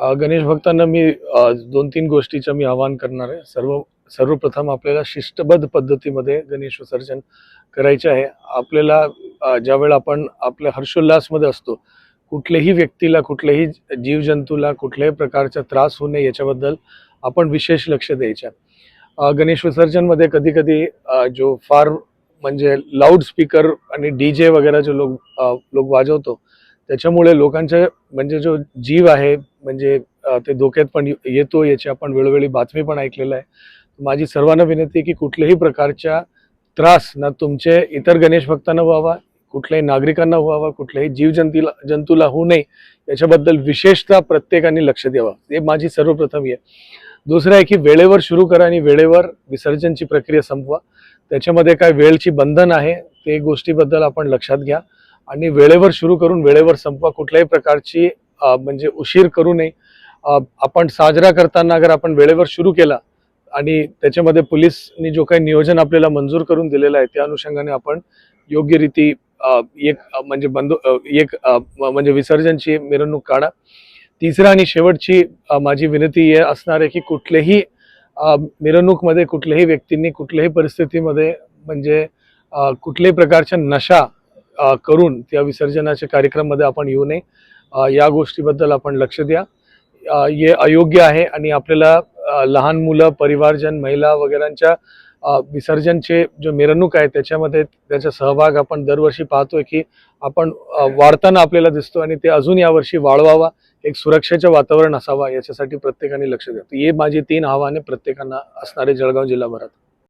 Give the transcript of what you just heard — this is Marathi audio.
गणेश भक्तांना मी दोन तीन गोष्टीचं मी आवाहन करणार आहे. सर्व सर्वप्रथम आपल्याला शिष्टबद्ध पद्धतीमध्ये गणेश विसर्जन करायचे आहे. आपल्याला ज्यावेळेला आपण आपल्या हर्षोल्लासमध्ये असतो कुठल्याही व्यक्तीला कुठल्याही जीवजंतूला कुठल्याही प्रकारचा त्रास होऊ नये याच्याबद्दल आपण विशेष लक्ष द्यायचं गणेश विसर्जनमध्ये कधी कधी जो फार म्हणजे लाऊडस्पीकर आणि डी जे वगैरे जो लोक लोक वाजवतो त्याच्यामुळे लोकांचे म्हणजे जो जीव आहे म्हणजे ते धोक्यात पण ये- येतो याची आपण वेळोवेळी बातमी पण ऐकलेलं आहे. माझी सर्वांना विनंती आहे की कुठल्याही प्रकारच्या त्रास ना तुमचे इतर गणेश भक्तांना व्हावा कुठल्याही नागरिकांना व्हावा कुठल्याही जीवजंतीला जंतूला होऊ नये याच्याबद्दल विशेषतः प्रत्येकाने लक्ष द्यावं. हे माझी सर्वप्रथम आहे दुसरं आहे की वेळेवर सुरू करा आणि वेळेवर विसर्जनची प्रक्रिया संपवा. त्याच्यामध्ये काय वेळची बंधन आहे ते गोष्टीबद्दल आपण लक्षात घ्या. आणि वेळेवर सुरू करून वेळेवर संपवा. कुठल्याही प्रकारची म्हणजे उशीर करू नये. आपण साजरा करताना अगर आपण वेळेवर सुरू केला आणि त्याच्यामध्ये पोलिसनी जो काही नियोजन आपल्याला मंजूर करून दिलेलं आहे त्या अनुषंगाने आपण योग्य रीती एक म्हणजे बंधू एक म्हणजे विसर्जनची मिरवणूक काढा. तिसरा आणि शेवटची माझी विनंती हे असणार आहे की कुठलेही मिरवणूकमध्ये कुठल्याही व्यक्तींनी कुठल्याही परिस्थितीमध्ये म्हणजे कुठल्याही प्रकारच्या नशा करून त्या विसर्जनाच्या कार्यक्रममध्ये आपण येऊ नये. या गोष्टीबद्दल आपण लक्ष द्या. हे अयोग्य आहे आणि आपल्याला लहान मुलं परिवारजन महिला वगैरेंच्या विसर्जनचे जो मिरवणूक आहे त्याच्यामध्ये त्याचा सहभाग आपण दरवर्षी पाहतोय की आपण वाढताना आपल्याला दिसतो आणि ते अजून यावर्षी वाढवावा एक सुरक्षेचं वातावरण असावा याच्यासाठी प्रत्येकाने लक्ष द्या. हे माझी तीन आव्हाने प्रत्येकांना असणारे जळगाव जिल्हाभरात.